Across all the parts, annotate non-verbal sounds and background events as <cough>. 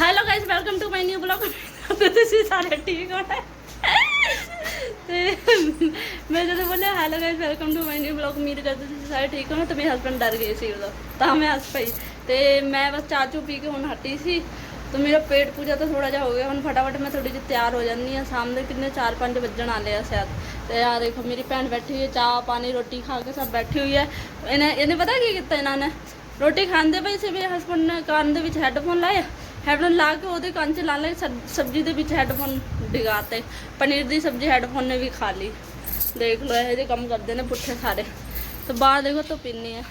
Hello guys welcome to my new blog ਤੁਸੀਂ ਸਾਰੇ ਠੀਕ ਹੋ ਨਾ? ਤੇ ਮੈਂ ਜਦੋਂ ਬੋਲਿਆ hello guys welcome to my new blog ਉਮੀਦ ਕਰਦੀ ਤੁਸੀਂ ਸਾਰੇ ਠੀਕ ਹੋ ਨਾ ਤੇ ਮੇਰੇ ਹਸਬੰਡ ਡਰ ਗਏ ਸੀ ਉਦੋਂ। ਤਾਂ ਮੈਂ ਹੱਸ ਪਈ। ਤੇ ਮੈਂ ਬਸ ਚਾਹ ਚੂ ਪੀ ਕੇ ਹੁਣ ਹਟੀ ਸੀ। ਤੇ ਮੇਰਾ ਪੇਟ ਪੂਜਾ ਤਾਂ ਥੋੜਾ ਜਿਹਾ ਹੋ ਗਿਆ। ਹੁਣ ਫਟਾਫਟ ਮੈਂ ਥੋੜੀ ਜਿਹੀ ਤਿਆਰ ਹੋ ਜਾਂਦੀ ਆ ਸ਼ਾਮ ਦੇ ਕਿੰਨੇ 4-5 ਵੱਜਣ ਵਾਲੇ ਆ ਸ਼ਾਇਦ। ਤੇ ਆ ਦੇਖੋ, ਮੇਰੀ ਭੈਣ ਬੈਠੀ ਹੋਈ ਹੈ। ਚਾਹ, ਪਾਣੀ, ਰੋਟੀ ਖਾ ਕੇ ਸਭ ਬੈਠੀ ਹੋਈ ਹੈ। ਇਹਨੇ ਇਹਨੇ ਪਤਾ ਕੀ ਕੀਤਾ ਇਹਨਾਂ ਨੇ? ਰੋਟੀ ਖਾਂਦੇ ਪਏ ਸੀ। ਮੇਰੇ ਹਸਬੰਡ ਨੇ ਕੰਨ ਦੇ ਵਿੱਚ ਹੈੱਡਫੋਨ ਲਾਏ। ਹੈਡਫੋਨ ਲਾ ਕੇ ਉਹਦੇ ਕੰਨ 'ਚ ਲਾ ਲਏ ਸਬਜ਼ੀ ਦੇ ਵਿੱਚ ਹੈਡਫੋਨ ਡਿਗਾਤੇ ਪਨੀਰ ਦੀ ਸਬਜ਼ੀ ਹੈਡਫੋਨ ਨੇ ਵੀ ਖਾ ਲਈ। ਦੇਖ ਲਓ, ਇਹੋ ਜਿਹੇ ਕੰਮ ਕਰਦੇ ਨੇ ਪੁੱਠੇ ਸਾਰੇ। ਤੇ ਬਾਹਰ ਦੇਖੋ, ਧੁੱਪ ਇੰਨੀ ਆ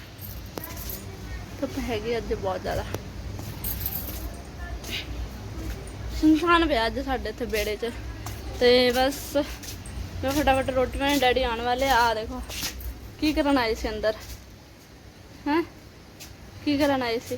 ਧੁੱਪ ਹੈਗੀ ਅੱਜ ਬਹੁਤ ਜ਼ਿਆਦਾ। ਸੁਨਸਾਨ ਪਿਆ ਅੱਜ ਸਾਡੇ ਇੱਥੇ ਬੇੜੇ 'ਚ। ਤੇ ਬਸ, ਮੈਂ ਫਟਾਫਟ ਰੋਟੀ ਬਣਾਉਣੀ ਡੈਡੀ ਆਉਣ ਵਾਲੇ ਆ ਦੇਖੋ। ਕੀ ਕਰਨ ਆਏ ਸੀ ਅੰਦਰ? ਹੈਂ? ਕੀ ਕਰਨ ਆਏ ਸੀ?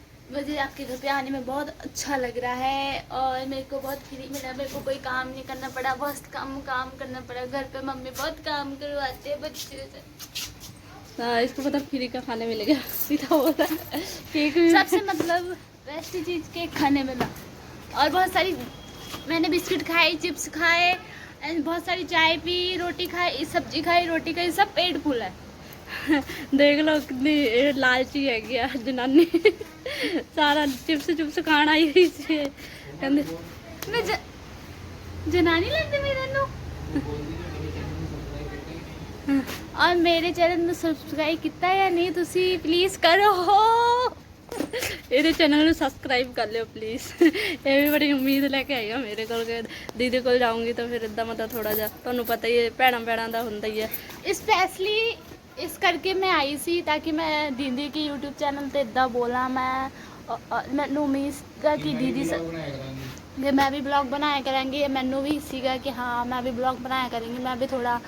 मुझे आपके घर पे आने में बहुत अच्छा लग रहा है और मेरे को बहुत फ्री मिला मेरे को कोई काम नहीं करना पड़ा बहुत कम काम करना पड़ा। घर पे मम्मी बहुत काम करवाते हैं बच्चे से। हाँ, इसको पता फ्री का खाने मिलेगा। सीधा होता सबसे मतलब बेस्ट चीज़ के खाने में और बहुत सारी मैंने बिस्किट खाए चिप्स खाए एंड बहुत सारी चाय पी रोटी खाई सब्ज़ी खाई रोटी खाई सब पेट फूल है। <laughs> देख लो कितनी लालची है क्या जनानी ਸਾਰਾ ਚਿਪਸ ਚੁਪਸ ਖਾਣ ਆਈ ਹੋਈ ਸੀ। ਕਹਿੰਦੇ, ਮੈਂ ਜਨਾਨੀ ਲੱਗਦੀ ਮੇਰੇ ਨੂੰ ਔਰ ਮੇਰੇ ਚੈਨਲ ਨੂੰ ਸਬਸਕ੍ਰਾਈਬ ਕੀਤਾ ਜਾਂ ਨਹੀਂ, ਤੁਸੀਂ ਪਲੀਜ਼ ਕਰੋ। ਇਹਦੇ ਚੈਨਲ ਨੂੰ ਸਬਸਕ੍ਰਾਈਬ ਕਰ ਲਿਓ ਪਲੀਜ਼ ਇਹ ਵੀ ਬੜੀ ਉਮੀਦ ਲੈ ਕੇ ਆਈ ਹਾਂ ਮੇਰੇ ਕੋਲ ਕਿ ਦੀਦੀ ਕੋਲ ਜਾਊਂਗੀ ਤਾਂ ਫਿਰ ਇਦਾਂ ਮਤਾ ਥੋੜਾ ਜਿਹਾ, ਤੁਹਾਨੂੰ ਪਤਾ ਹੀ ਹੈ ਭੈਣਾਂ ਭੈਣਾਂ ਦਾ ਹੁੰਦਾ ਹੀ ਹੈ। ਸਪੈਸ਼ਲੀ ਇਸ ਕਰਕੇ ਮੈਂ ਆਈ ਸੀ ਤਾਂ ਕਿ ਮੈਂ ਦੀਦੀ ਕੀ YouTube ਚੈਨਲ ਤੇ ਇਦਾਂ ਬੋਲਾਂ ਮੈਂ ਅ- ਅ- ਮੈਨੂੰ ਉਮੀਦ ਸੀਗਾ ਕਿ ਦੀਦੀ ਸ- ਕਿ ਮੈਂ ਵੀ ਬਲੌਗ ਬਣਾਇਆ ਕਰਾਂਗੀ ਮੈਨੂੰ ਵੀ ਸੀਗਾ ਕਿ ਹਾਂ ਮੈਂ ਵੀ ਬਲੌਗ ਬਣਾਇਆ ਕਰਾਂਗੀ ਮੈਂ ਵੀ ਥੋੜਾ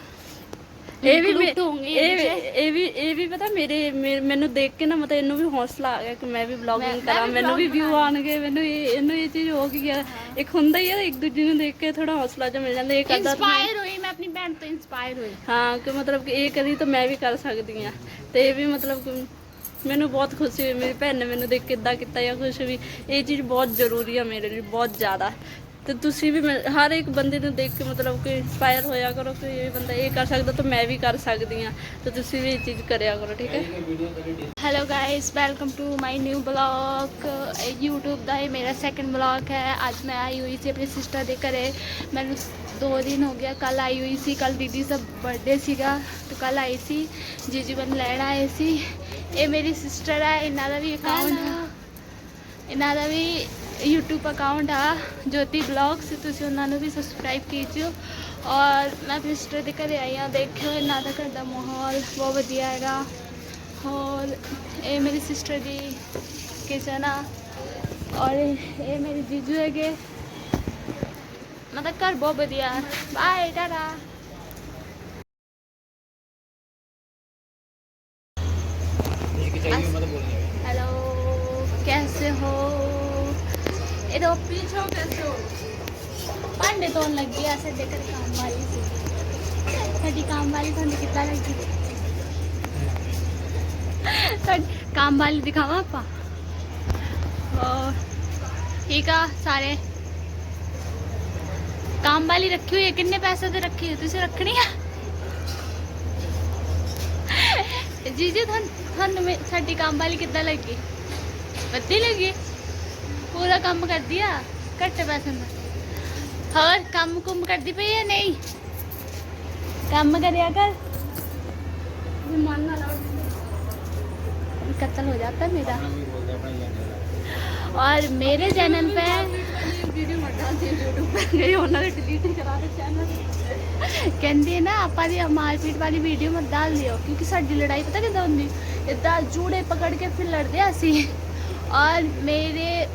ਇਹ ਵੀ ਮੇ- ਹੋਊਂਗੀ ਇਹ ਵੀ-। ਇਹ ਵੀ ਇਹ ਵੀ ਪਤਾ ਮੇਰੇ ਮੈਨੂੰ ਦੇਖ ਕੇ ਨਾ ਮਤਲਬ ਇਹਨੂੰ ਵੀ ਹੌਸਲਾ ਆ ਗਿਆ ਕਿ ਮੈਂ ਵੀ ਮੈਂ- ਮੈਂ ਕਰਾਂ ਵੀ ਮੈਨੂੰ ਵੀ vlog ਵਿਊ ਆਣਗੇ ਮੈਨੂੰ ਇਹ ਇਹਨੂੰ ਇਹ ਚੀਜ਼ ਹੋ ਗਈ ਆ। ਇੱਕ ਹੁੰਦਾ ਹੀ ਆ ਇੱਕ ਦੂਜੇ ਨੂੰ ਦੇਖ ਕੇ ਥੋੜਾ ਹੌਸਲਾ ਜਿਹਾ ਮਿਲ ਜਾਂਦਾ ਇਹ ਕਰਦਾ ਤਾਂ ਮੈਂ- ਇੰਸਪਾਇਰ ਹੋਈ ਮੈਂ ਆਪਣੀ ਭੈਣ ਤੋਂ ਇੰਸਪਾਇਰ ਹੋਈ। ਹਾਂ ਕਿ ਮਤਲਬ ਕਿ ਇਹ ਕਰੀ ਤਾਂ ਮੈਂ ਵੀ ਕਰ ਸਕਦੀ ਆ। ਤੇ ਇਹ ਵੀ ਮਤਲਬ ਕਿ ਮੈਨੂੰ ਬਹੁਤ ਖੁਸ਼ੀ ਹੋਈ ਮੇਰੀ ਭੈਣ ਨੇ ਮੈਨੂੰ ਦੇਖ ਕੇ ਇਦਾਂ ਕੀਤਾ ਜਾਂ ਕੁਝ ਵੀ। ਇਹ ਚੀਜ਼ ਬਹੁਤ ਜ਼ਰੂਰੀ ਆ ਮੇਰੇ ਲਈ ਬਹੁਤ ਜ਼ਿਆਦਾ। ਤੇ ਤੁਸੀਂ ਵੀ ਮੈਂ- ਹਰ ਇੱਕ ਬੰਦੇ ਨੂੰ ਦੇਖ ਕੇ ਮਤਲਬ ਕਿ ਇੰਸਪਾਇਰ ਹੋਇਆ ਕਰੋ ਕਿ ਇਹ ਬੰਦਾ ਇਹ ਕਰ ਸਕਦਾ ਤਾਂ ਮੈਂ ਵੀ ਕਰ ਸਕਦੀ ਆ ਤੇ ਤੁਸੀਂ ਵੀ ਇਹ ਚੀਜ਼ ਕਰਿਆ ਕਰੋ ਠੀਕ ਹੈ? Hello guys welcome to my new blog YouTube ਦਾ ਇਹ ਮੇਰਾ ਸੈਕੰਡ ਬਲੌਗ ਹੈ। ਅੱਜ ਮੈਂ ਆਈ ਹੋਈ ਸੀ ਆਪਣੀ ਸਿਸਟਰ ਦੇ ਘਰੇ। ਮੈਨੂੰ ਦੋ ਦਿਨ ਹੋ ਗਿਆ ਕੱਲ ਆਈ ਹੋਈ ਸੀ। ਕੱਲ ਦੀਦੀ ਦਾ ਬਰਥਡੇ ਸੀਗਾ ਤੇ ਕੱਲ ਆਈ ਸੀ। ਜੀਜੂ ਮੈਨੂੰ ਲੈਣ ਆਏ ਸੀ। ਇਹ ਮੇਰੀ ਸਿਸਟਰ ਹੈ ਇਹਨਾਂ ਦਾ ਵੀ ਅਕਾਊਂਟ ਇਹਨਾਂ ਦਾ ਵੀ YouTube ਅਕਾਊਂਟ ਆ, ਜੋਤੀ ਬਲੌਗਸ ਤੁਸੀਂ ਉਹਨਾਂ ਨੂੰ ਵੀ ਸਬਸਕ੍ਰਾਈਬ ਕੀਜੋ ਔਰ ਮੈਂ ਆਪਣੀ ਸਿਸਟਰ ਦੇ ਘਰੇ ਆਈ ਹਾਂ, ਦੇਖਿਓ ਇਹਨਾਂ ਦਾ ਘਰ ਦਾ ਮਾਹੌਲ, ਬਹੁਤ ਵਧੀਆ ਹੈਗਾ। ਔਰ ਇਹ ਮੇਰੀ ਸਿਸਟਰ ਦੀ ਕਿਚਨ ਆ। ਔਰ ਇਹ ਇਹ ਮੇਰੇ ਜੀਜੂ ਹੈਗੇ। ਮਤਲਬ ਘਰ ਬਹੁਤ ਵਧੀਆ। ਬਾਏ ਟਾਟਾ ఇది ఒప్పించో కసు పండు ਤੋਂ ਲੱਗੀ ਆ, ਸਾਡੇ ਘਰ ਕੰਮ ਵਾਲੀ ਸੀ। ਸਾਡੀ ਕੰਮ ਵਾਲੀ ਤੁਹਾਨੂੰ ਕਿੱਦਾਂ ਲੱਗੀ? ਸਾਡੀ, ਕੰਮ ਵਾਲੀ ਦਿਖਾਵਾਂ ਆਪਾਂ? ਠੀਕ ਆ ਸਾਰੇ? ਕੰਮ ਵਾਲੀ ਰੱਖੀ ਹੋਈ ਹੈ ਕਿੰਨੇ ਪੈਸੇ ਤੇ ਰੱਖੀ ਹੋਈ ਤੁਸੀਂ ਰੱਖਣੀ ਆ? ਜੀ ਜੀ ਤੁਹਾਨੂੰ ਸਾਡੀ ਕੰਮ ਵਾਲੀ ਕਿੱਦਾਂ ਲੱਗੀ? ਵਧੀਆ ਲੱਗੀ? ਪੂਰਾ ਕੰਮ ਕਰਦੀ ਆ ਘੱਟ ਪੈਸੇ ਦਾ ਹੋਰ ਕੰਮ ਕੁੰਮ ਕਰਦੀ ਪਈ ਆ ਨਹੀਂ ਕੰਮ ਕਰਿਆ ਕਰ ਮਨ ਨਾਲ कत्ल हो जाता है मेरा ਆਪਣਾ ਵੀ ਬੋਲਦੇ ਆਪਣਾ ਹੀ ਜਾਂਦੇ और मेरे चैनल पे ਵੀਡੀਓ ਮੱਡਾ ਸੀ YouTube ਤੇ ਗਏ ਉਹਨਾਂ ਨੇ ਡਿਲੀਟ ਕਰਾ ਦਿੱਤਾ ਚੈਨਲ ਕਹਿੰਦੇ ਨਾ ਆਪਾਂ ਦੀ ਮਾਰਪੀਟ ਵਾਲੀ ਵੀਡੀਓ ਮਤ ਡਾਲ ਦਿਓ ਕਿਉਂਕਿ ਸਾਡੀ ਲੜਾਈ ਪਤਾ ਕਿਦਾਂ ਹੁੰਦੀ ਇਦਾਂ ਜੂੜੇ ਪਕੜ ਕੇ ਫਿਰ ਲੜਦੇ ਆ ਅਸੀਂ ਔਰ ਮੇਰੇ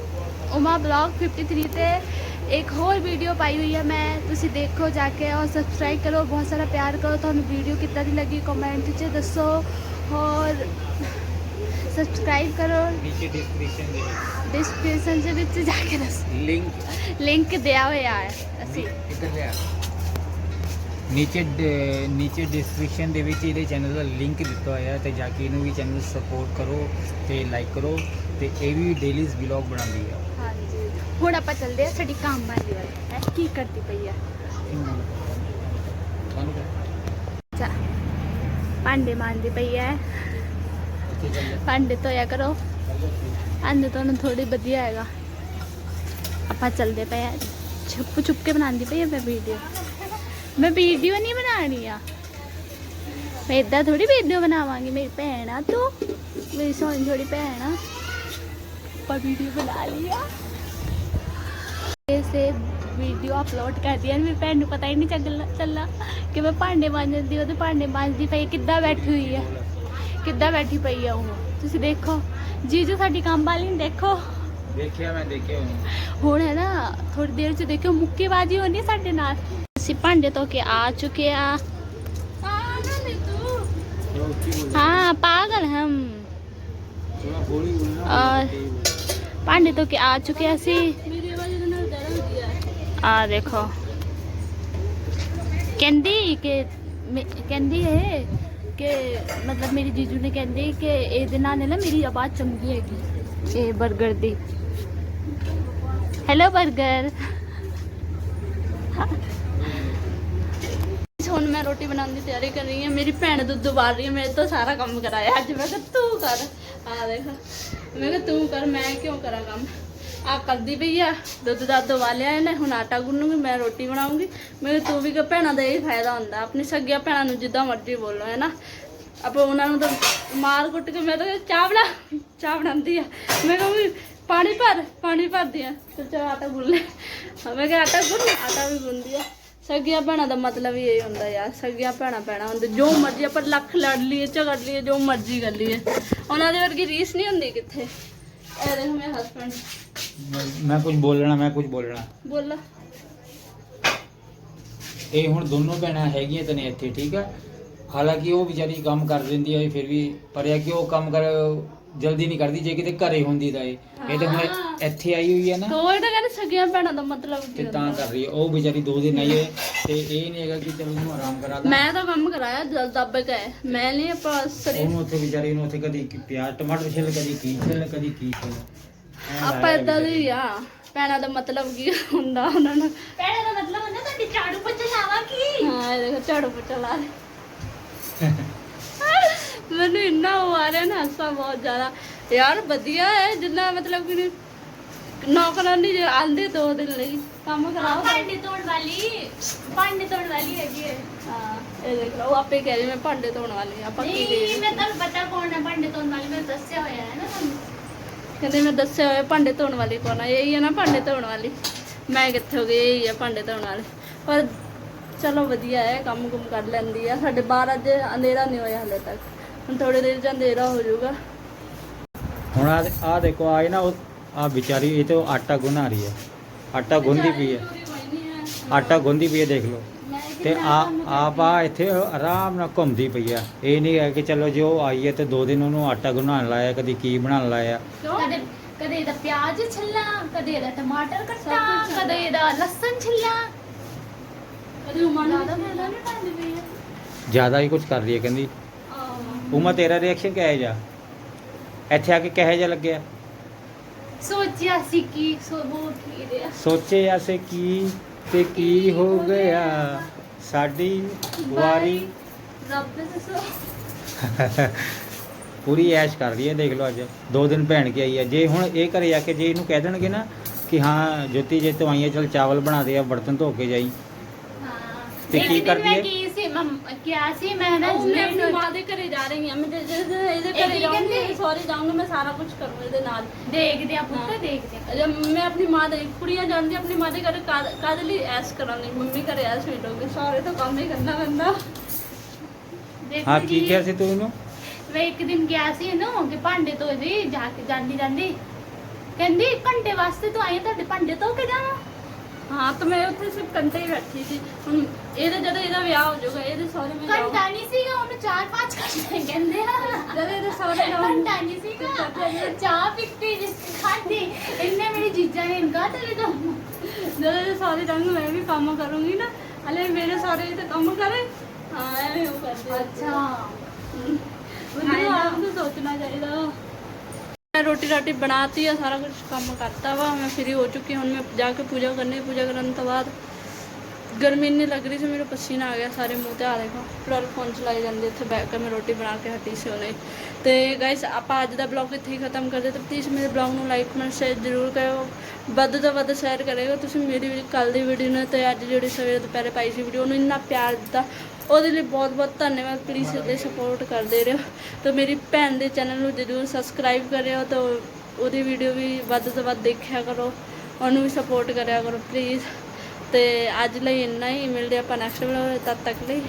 ਉਮਾ ਬਲੌਗ 53 ਤੇ ਇੱਕ ਹੋਰ ਵੀਡੀਓ ਪਾਈ ਹੋਈ ਹੈ ਮੈਂ ਤੁਸੀਂ ਦੇਖੋ ਜਾ ਕੇ ਔਰ ਸਬਸਕ੍ਰਾਈਬ ਕਰੋ ਬਹੁਤ ਸਾਰਾ ਪਿਆਰ ਕਰੋ ਤੁਹਾਨੂੰ ਵੀਡੀਓ ਕਿੱਦਾਂ ਦੀ ਲੱਗੀ ਕਮੈਂਟ 'ਚ ਦੱਸੋ ਔਰ ਸਬਸਕ੍ਰਾਈਬ ਕਰੋ। ਨੀਚੇ ਡਿਸਕ੍ਰਿਪਸ਼ਨ ਦੇ ਵਿੱਚ। ਡਿਸਕ੍ਰਿਪਸ਼ਨ ਦੇ ਵਿੱਚ ਜਾ ਕੇ ਦੱਸੋ। ਲਿੰਕ ਲਿੰਕ ਦਿਆ ਹੋਇਆ ਹੈ ਅਸੀਂ। ਇੱਧਰ ਲਿਆ? ਨੀਚੇ ਨੀਚੇ ਡਿਸਕ੍ਰਿਪਸ਼ਨ ਦੇ ਵਿੱਚ ਇਹਦੇ ਚੈਨਲ ਦਾ ਲਿੰਕ ਦਿੱਤਾ ਹੋਇਆ ਤੇ ਜਾ ਕੇ ਇਹਨੂੰ ਵੀ ਚੈਨਲ ਸਪੋਰਟ ਕਰੋ ਤੇ ਲਾਈਕ ਕਰੋ। ਤੇ ਇਹ ਵੀ ਡੇਲੀ ਵਲੌਗ ਬਣਾਉਂਦੀ ਹੈ ਹਾਂਜੀ। ਹੁਣ ਆਪਾਂ ਚੱਲਦੇ ਆ ਸਾਡੀ ਕੰਮ ਵਾਲੀ ਵੱਲ ਹੈ। ਕੀ ਕਰਦੀ ਪਈ ਆ ਤੁਹਾਨੂੰ ਕਿਹਾ ਚਾ ਭਾਂਡੇ ਮਾਂਜਦੀ ਪਈ ਹੈ। ਇੱਥੇ ਚੱਲ ਜਾ। ਭਾਂਡੇ ਧੋਇਆ ਕਰੋ। ਭਾਂਡੇ ਧੋਣਾ ਥੋੜੀ ਵਧੀਆ ਹੈਗਾ। ਆਪਾਂ ਚੱਲਦੇ ਪਏ ਆ ਛੁਪ ਛੁਪ ਕੇ ਬਣਾਉਂਦੀ ਪਈ ਆ ਮੈਂ ਵੀਡੀਓ ਮੈਂ ਵੀਡੀਓ ਨਹੀਂ ਬਣਾਉਣੀ ਆ। ਮੈਂ ਇਦਾਂ ਥੋੜੀ ਵੀਡੀਓ ਬਣਾਵਾਂਗੀ। ਮੇਰੀ ਭੈਣ ਆ ਤੂੰ। ਮੇਰੀ ਸੋਹਣੀ ਥੋੜੀ ਭੈਣ ਆ। ਆਪਾਂ ਵੀਡੀਓ ਬਣਾ ਲਿਆ ਇਸੇ ਵੀਡੀਓ ਅਪਲੋਡ ਕਰਦੀ ਆ ਮੇਰੀ ਭੈਣ ਨੂੰ ਪਤਾ ਹੀ ਨਹੀਂ ਚੱਲਣਾ ਚੱਲਾ ਕਿ ਮੈਂ ਭਾਂਡੇ ਮਾਂਜਦੀ ਉਹਦੇ ਭਾਂਡੇ ਮਾਂਜਦੀ ਪਈ ਕਿੱਦਾਂ ਬੈਠੀ ਹੋਈ ਆ ਕਿੱਦਾਂ ਬੈਠੀ ਪਈ ਆ ਉਹ ਤੁਸੀਂ ਦੇਖੋ ਜੀਜੂ ਸਾਡੀ ਕੰਮ ਵਾਲੀ ਨੂੰ ਦੇਖੋ ਦੇਖਿਆ ਮੈਂ ਦੇਖਿਆ ਉਹਨੂੰ ਹੁਣ ਹੈ ਨਾ ਥੋੜੀ ਦੇਰ ਚ ਦੇਖਿਓ ਮੁੱਕੇਬਾਜ਼ੀ ਹੋਣੀ ਹੈ ਸਾਡੇ ਨਾਲ ਅਸੀਂ ਭਾਂਡੇ ਧੋ ਕੇ ਆ ਚੁੱਕੇ ਆ ਥੋੜਾ ਉੱਚੀ ਬੋਲ हाँ पागल हम ਥੋੜਾ ਹੌਲੀ ਬੋਲਣਾ ਔਰ ਭਾਂਡੇ ਧੋ ਕੇ ਆ ਚੁੱਕਿਆ ਸੀ। ਆ ਦੇਖੋ। ਕਹਿੰਦੀ ਕਿ ਕਹਿੰਦੀ ਹੈ ਕਿ ਮਤਲਬ ਮੇਰੀ ਜੀਜੂ ਨੇ ਕਹਿੰਦੀ ਕਿ ਇਹਦੇ ਨਾਲ ਨਾ ਮੇਰੀ ਆਵਾਜ਼ ਚੰਗੀ ਹੈਗੀ। ਇਹ 버ਗਰ ਦੀ। ਹੈਲੋ 버ਗਰ ਹੁਣ ਮੈਂ ਰੋਟੀ ਬਣਾਉਣ ਦੀ ਤਿਆਰੀ ਕਰ ਰਹੀ ਹਾਂ। ਮੇਰੀ ਭੈਣ ਦੁੱਧ ਉਬਾਲ ਰਹੀ ਹੈ। ਮੇਰੇ ਤੋਂ ਸਾਰਾ ਕੰਮ ਕਰਾਇਆ। ਅੱਜ ਮੈਂ ਕਿਹਾ ਤੂੰ ਕਰ। ਆ ਦੇਖ। ਮੈਂ ਕਿਹਾ ਤੂੰ ਕਰ, ਮੈਂ ਕਿਉਂ ਕਰਾਂ ਕੰਮ? ਆ ਕਰਦੀ ਪਈ ਆ, ਦੁੱਧ ਦਾ ਉਬਾਲਿਆ ਇਹਨੇ, ਹੁਣ ਆਟਾ ਗੁੰਨੂਗੀ, ਮੈਂ ਰੋਟੀ ਬਣਾਉਂਗੀ। ਮੈਂ ਕਿਹਾ ਤੂੰ ਵੀ ਕਿ ਭੈਣਾਂ ਦਾ ਇਹ ਫਾਇਦਾ ਹੁੰਦਾ, ਆਪਣੀ ਸੱਗੀਆਂ ਭੈਣਾਂ ਨੂੰ ਜਿੱਦਾਂ ਮਰਜ਼ੀ ਬੋਲੋ, ਹੈ ਨਾ? ਆਪਾਂ ਉਹਨਾਂ ਨੂੰ ਤਾਂ ਮਾਰ ਕੁੱਟ ਕੇ, ਮੈਂ ਤਾਂ ਕਿਹਾ ਚਾਹ ਬਣਾ, ਚਾਹ ਬਣਾਉਂਦੀ ਆ। ਮੈਂ ਕਹੂੰਗੀ ਪਾਣੀ ਭਰ, ਪਾਣੀ ਭਰਦੀ ਆ। ਤੇ ਚਲ ਆਟਾ ਗੁੰਨ ਲੈ। ਮੈਂ ਕਿਹਾ ਆਟਾ ਗੁੰਨ, ਆਟਾ ਵੀ ਗੁੰਨਦੀ ਆ। ਸਗੀਆਂ ਭੈਣਾਂ ਦਾ ਮਤਲਬ ਹੀ ਇਹ ਹੁੰਦਾ ਯਾਰ ਸਗੀਆਂ ਭੈਣਾਂ ਭੈਣਾਂ ਹੁੰਦੇ ਜੋ ਮਰਜ਼ੀ ਆਪਾਂ ਲੱਖ ਲੜ ਲਈਏ ਝਗੜ ਲਈਏ ਜੋ ਮਰਜ਼ੀ ਕਰ ਲਈਏ। ਉਹਨਾਂ ਦੇ ਵਰਗੀ ਰੀਸ ਨਹੀਂ ਹੁੰਦੀ ਕਿੱਥੇ? ਇਹ ਦੇਖ ਮੇਰੇ ਹਸਬੰਡ ਮੈਂ ਕੁਝ ਬੋਲਣਾ ਮੈਂ ਕੁਝ ਬੋਲਣਾ। ਬੋਲ। ਇਹ ਹੁਣ ਦੋਨੋਂ ਭੈਣਾਂ ਹੈਗੀਆਂ ਤਾਂ ਨੇ ਇੱਥੇ ਠੀਕ ਆ? ਹਾਲਾਂਕਿ ਉਹ ਵਿਚਾਰੀ ਕੰਮ ਕਰ ਦਿੰਦੀ ਆ ਫਿਰ ਵੀ ਪਰ ਇਹ ਕਿ ਉਹ ਕੰਮ ਕਰ ਜਲਦੀ ਨਹੀਂ ਕਰਦੀ ਜੇ ਕਿਤੇ ਘਰੇ ਹੁੰਦੀ ਤਾਂ ਇਹ। ਇਹ ਤਾਂ ਹੁਣ ਇੱਥੇ ਆਈ ਹੋਈ ਹੈ ਨਾ। ਤੋ ਇਹ ਤਾਂ ਕਹਿੰਦੇ ਸਗੀਆਂ ਭੈਣਾਂ ਦਾ ਮਤਲਬ ਕੀ ਤੇ ਹੁੰਦਾ। ਤਾਂ ਕਰ ਰਹੀ ਹੈ। ਉਹ ਵਿਚਾਰੀ ਦੋ ਦਿਨ ਆਈ ਹੈ ਤੇ ਇਹ ਨਹੀਂ ਹੈਗਾ ਕਿ ਚਲੋ ਉਹਨੂੰ ਆਰਾਮ ਕਰਾ ਦਾਂ। ਮੈਂ ਤਾਂ ਕੰਮ ਕਰਾਇਆ ਜਲ ਦੱਬ ਕੇ। ਮੈਂ ਨਹੀਂ ਆਪਾਂ ਸਰੀਰ ਉਹਨੂੰ ਉੱਥੇ ਵਿਚਾਰੀ ਨੂੰ ਉੱਥੇ ਕਦੀ ਕੀ ਪਿਆਜ਼ ਟਮਾਟਰ ਛਿੱਲ ਕਦੀ ਕੀ ਛਿੱਲ ਕਦੀ ਕੀ ਛਿੱਲ। ਐਂ ਆਪਾਂ ਲਾਇਆ ਇਦਾਂ ਦੇ ਆ। ਭੈਣਾਂ ਦਾ ਮਤਲਬ ਕੀ ਹੁੰਦਾ ਉਹਨਾਂ ਨੂੰ। ਭੈਣੇ ਦਾ ਮਤਲਬ ਹੁੰਦਾ ਤੁਹਾਡੀ ਝਾੜੂ ਪੋਚਾ ਲਾਵਾਂਗੀ ਹਾਂ ਇਹ ਦੇਖੋ ਝਾੜੂ ਪੋਚਾ ਲਾ ਦੇ। <laughs> ਮੈਨੂੰ ਇੰਨਾ ਉਹ ਆ ਰਿਹਾ ਨਾ ਹਾਸਾ ਬਹੁਤ ਜ਼ਿਆਦਾ। ਯਾਰ ਵਧੀਆ ਹੈ ਜਿੰਨਾ ਮਤਲਬ ਕਿ ਨੌਕਰਾਨੀ ਜੇ ਆਂਦੇ ਦੋ ਦਿਨ ਲਈ ਕੰਮ ਕਰਾਓ ਭਾਂਡੇ ਧੋਣ ਵਾਲੀ ਭਾਂਡੇ ਧੋਣ ਵਾਲੀ ਹੈਗੀ ਹੈ। ਹਾਂ ਇਹ ਦੇਖ ਲਓ ਆਪੇ ਕਹਿ ਰਹੀ ਮੈਂ ਭਾਂਡੇ ਧੋਣ ਵਾਲੀ ਹਾਂ, ਆਪਾਂ ਕੀ ਨਹੀਂ ਕਰੀਏ ਮੈਂ ਤੁਹਾਨੂੰ ਪਤਾ ਕੌਣ ਹੈ ਭਾਂਡੇ ਧੋਣ ਵਾਲੀ ਮੈਂ ਦੱਸਿਆ ਹੋਇਆ ਹੈ ਨਾ ਤੁਹਾਨੂੰ। ਕਹਿੰਦੇ ਮੈਂ ਦੱਸਿਆ ਹੋਇਆ ਭਾਂਡੇ ਧੋਣ ਵਾਲੀ ਕੌਣ ਆ ਇਹੀ ਹੈ ਨਾ ਭਾਂਡੇ ਧੋਣ ਵਾਲੀ। ਮੈਂ ਕਿੱਥੇ ਹੋ ਗਈ ਇਹੀ ਆ ਭਾਂਡੇ ਧੋਣ ਵਾਲੀ। ਪਰ ਚਲੋ ਵਧੀਆ ਹੈ ਕੰਮ ਕੁਮ ਕਰ ਲੈਂਦੀ ਆ। ਸਾਡੇ ਬਾਹਰ ਅੱਜ ਅੰਧੇਰਾ ਨਹੀਂ ਹੋਇਆ ਹਲੇ ਤੱਕ। ਹੁਣ ਥੋੜੀ ਦੇਰ ਚ ਅੰਧੇਰਾ ਹੋ ਜਾਊਗਾ। ਹੁਣ ਆ ਆ ਦੇਖੋ ਆਏ ਨਾ ਉਹ ਆ ਵਿਚਾਰੀ ਇਹ ਤੋਂ ਆਟਾ ਗੁੰਨਾ ਰਹੀ ਹੈ। ਆਟਾ ਗੁੰਦੀ ਪਈ ਹੈ। ਆਟਾ ਗੁੰਦੀ ਪਈ ਹੈ ਦੇਖ ਲਓ। ਤੇ ਆ ਆਪ ਆ ਇੱਥੇ ਆਰਾਮ ਨਾਲ ਘੁੰਮਦੀ ਪਈ ਆ। ਇਹ ਨਹੀਂ ਹੈ ਕਿ ਚਲੋ ਜੋ ਆਈ ਹੈ ਤੇ ਦੋ ਦਿਨ ਉਹਨੂੰ ਆਟਾ ਗੁੰਨਾਉਣ ਲਾਇਆ ਕਦੀ ਕੀ ਬਣਾਉਣ ਲਾਇਆ। ਕਦੇ ਕਦੇ ਇਹਦਾ ਪਿਆਜ਼ ਛਿੱਲਾ ਕਦੇ ਇਹਦਾ ਟਮਾਟਰ ਕੱਟਾ ਕਦੇ ਇਹਦਾ ਲਸਣ ਛਿੱਲਾ। ਕਦੇ ਉਮਰ ਜ਼ਿਆਦਾ ਹੀ। ਕੁਝ ਕਰ ਰਹੀ ਹੈ ਕਹਿੰਦੀ। ਉਮਾ ਤੇਰਾ ਰਿਐਕਸ਼ਨ ਕਿਹਾ ਜਾ ਇੱਥੇ ਆ ਕੇ ਕਿਹੋ ਜਿਹਾ ਲੱਗਿਆ? ਸੋਚਿਆ ਸੀ ਕਿ ਸੋ ਠੀਕ ਰਿਹਾ। ਸੋਚੇ ਐਸੇ ਕੀ ਤੇ ਕੀ ਹੋ ਗਿਆ। ਸਾਡੀ ਵਾਰੀ। ਰੱਬ ਨੇ ਦੱਸੋ। <laughs> ਪੂਰੀ ਐਸ਼ ਕਰ ਰਹੀ ਹੈ ਦੇਖ ਲਓ ਅੱਜ। ਦੋ ਦਿਨ ਭੈਣ ਕੇ ਆਈ ਹੈ ਜੇ ਹੁਣ ਇਹ ਘਰੇ ਆ ਕੇ ਜੇ ਇਹਨੂੰ ਕਹਿ ਦੇਣਗੇ ਨਾ ਕਿ ਹਾਂ ਜੋਤੀ ਜੇ ਤੂੰ ਆਈ ਹੈ ਚਲ ਚਾਵਲ ਬਣਾ ਦੇ ਆ ਬਰਤਨ ਧੋ ਕੇ ਜਾਈ। ਹਾਂ। ਤੇ ਇੱਕ ਕੀ ਦਿਨ ਕਰਦੀ ਮੈਂ ਹੈ? ਕੀ ਸੀ ਮੈਂ ਕਿਹਾ ਸੀ ਮੈਂ ਨਾ ਉਹ ਮੈਂ ਆਪਣੀ ਮਾਂ ਦੇ ਘਰੇ ਜਾ ਰਹੀ ਹਾਂ ਮੈਂ ਜੇ- ਜੇ- ਜੇ ਇਹਦੇ ਇਹ ਘਰੇ ਕੀ ਜਾਊਂਗੀ ਕਹਿੰਦੇ? ਸੌਰੀ ਜਾਊਂਗੀ ਮੈਂ ਸਾਰਾ ਕੁਝ ਕਰੂੰ ਇਹਦੇ ਨਾਲ। ਦੇਖਦੇ ਆ ਪੁੱਤ ਹਾਂ। ਦੇਖਦੇ ਆ। ਜਦ ਮੈਂ ਆਪਣੀ ਮਾਂ ਦੇ ਕੁੜੀਆਂ ਜਾਂਦੀ ਆਪਣੀ ਮਾਂ ਦੇ ਘਰੇ ਕਾਦ ਕਾਹਦੇ ਲਈ ਐਸ ਕਰਾਂਗੀ ਮੰਮੀ ਘਰੇ ਐਸ ਮਿਲੋਗੇ ਸਾਰੇ ਤਾਂ ਕੰਮ ਹੀ ਕਰਨਾ ਪੈਂਦਾ। ਦੇਖੋ ਹਾਂ ਕੀ ਜੀ, ਕਿਹਾ ਸੀ ਤੂੰ ਇਹਨੂੰ? ਮੈਂ ਇੱਕ ਦਿਨ ਗਿਆ ਸੀ ਇਹਨੂੰ ਕਿ ਭਾਂਡੇ ਧੋ ਦੇ ਜਾ ਕੇ ਜਾਂਦੀ ਜਾਂਦੀ ਕਹਿੰਦੀ ਘੰਟੇ ਵਾਸਤੇ ਤੂੰ ਆਈ ਆਂ, ਤੁਹਾਡੇ ਭਾਂਡੇ ਧੋ ਕੇ ਜਾਵਾਂ? ਹਾਂ ਤਾਂ ਮੈਂ ਉੱਥੇ ਸਿਰਫ ਘੰਟੇ ਹੀ ਬੈਠੀ ਸੀ। ਹੁਣ ਇਹਦੇ ਜਦੋਂ ਇਹਦਾ ਵਿਆਹ ਹੋ ਜਾਊਗਾ ਇਹਦੇ ਸਹੁਰੇ ਮੈਂ ਜਾਊਂ ਘੰਟਾ ਨਹੀਂ ਸੀਗਾ ਉਹਨੂੰ ਚਾਰ ਪੰਜ ਘੰਟੇ ਕਹਿੰਦੇ ਆ। ਜਦੋਂ ਇਹਦੇ ਸਹੁਰੇ ਜਾਊਂ ਘੰਟਾ ਨਹੀਂ ਸੀਗਾ। ਚਾਹ ਪੀਤੀ ਜਿਸ ਖਾਦੀ ਇੰਨੇ ਮੇਰੀ ਜੀਜਾ ਨੇ ਇਨਕਾ ਤੋਂ ਜਦੋਂ ਇਹਦੇ ਸਹੁਰੇ ਜਾਊਂਗੀ ਮੈਂ ਵੀ ਕੰਮ ਕਰੂੰਗੀ ਨਾ। ਹਲੇ ਮੇਰੇ ਸਹੁਰੇ ਤੇ ਕੰਮ ਕਰੇ। ਹਾਂ ਐਵੇਂ ਉਹ ਕਰਦੇ। ਅੱਛਾ। ਮੈਨੂੰ ਆਪ ਨੂੰ ਸੋਚਣਾ ਚਾਹੀਦਾ। ਮੈਂ ਰੋਟੀ ਰਾਟੀ ਬਣਾਤੀ ਆ, ਸਾਰਾ ਕੁਝ ਕੰਮ ਕਰਤਾ ਵਾ, ਮੈਂ ਫ੍ਰੀ ਹੋ ਚੁੱਕੀ ਹੁਣ ਮੈਂ ਜਾ ਕੇ ਪੂਜਾ ਕਰਨੀ ਪੂਜਾ ਕਰਨ ਤੋਂ ਬਾਅਦ ਗਰਮੀ ਇੰਨੀ ਲੱਗ ਰਹੀ ਸੀ ਮੇਰੇ ਪਸੀਨਾ ਆ ਗਿਆ ਸਾਰੇ ਮੂੰਹ ਤੇ ਆ ਦੇਖੋ ਫਿਰ ਫੋਨ ਚਲਾਈ ਜਾਂਦੇ ਇੱਥੇ ਬੈਠ ਕੇ, ਮੈਂ ਰੋਟੀ ਬਣਾ ਕੇ ਹਟੀ ਸੀ ਉਹਨੇ। ਤੇ ਗਾਇਸ ਆਪਾਂ ਅੱਜ ਦਾ ਬਲੌਗ ਇੱਥੇ ਹੀ ਖਤਮ ਕਰਦੇ ਤੇ ਪਲੀਜ਼ ਮੇਰੇ ਬਲੌਗ ਨੂੰ ਲਾਈਕ ਕਮੈਂਟ ਸ਼ੇਅਰ ਜ਼ਰੂਰ ਕਰਿਓ। ਵੱਧ ਤੋਂ ਵੱਧ ਸ਼ੇਅਰ ਕਰਿਓ। ਤੁਸੀਂ ਮੇਰੀ ਕੱਲ ਦੀ ਵੀਡੀਓ ਨੂੰ ਤੇ ਅੱਜ ਜਿਹੜੀ ਸਵੇਰੇ ਦੁਪਹਿਰੇ ਪਾਈ ਸੀ ਵੀਡੀਓ ਨੂੰ ਇੰਨਾ ਪਿਆਰ ਦਿੱਤਾ। ਉਹਦੇ ਲਈ ਬਹੁਤ ਬਹੁਤ ਧੰਨਵਾਦ ਪਲੀਜ਼ ਇਹਦੇ ਸਪੋਰਟ ਕਰਦੇ ਰਹੋ। ਤੇ ਮੇਰੀ ਭੈਣ ਦੇ ਚੈਨਲ ਨੂੰ ਜ਼ਰੂਰ ਸਬਸਕ੍ਰਾਈਬ ਕਰਿਓ, ਤੇ ਉਹਦੀ ਵੀਡੀਓ ਵੀ ਵੱਧ ਤੋਂ ਵੱਧ ਦੇਖਿਆ ਕਰੋ, ਉਹਨੂੰ ਵੀ ਸਪੋਰਟ ਕਰਿਆ ਕਰੋ ਪਲੀਜ਼ ਤੇ ਅੱਜ ਲਈ ਇੰਨਾ ਹੀ, ਮਿਲਦੇ ਆਪਾਂ ਨੈਕਸਟ ਵੀਡੀਓ ਤਦ ਤੱਕ ਲਈ।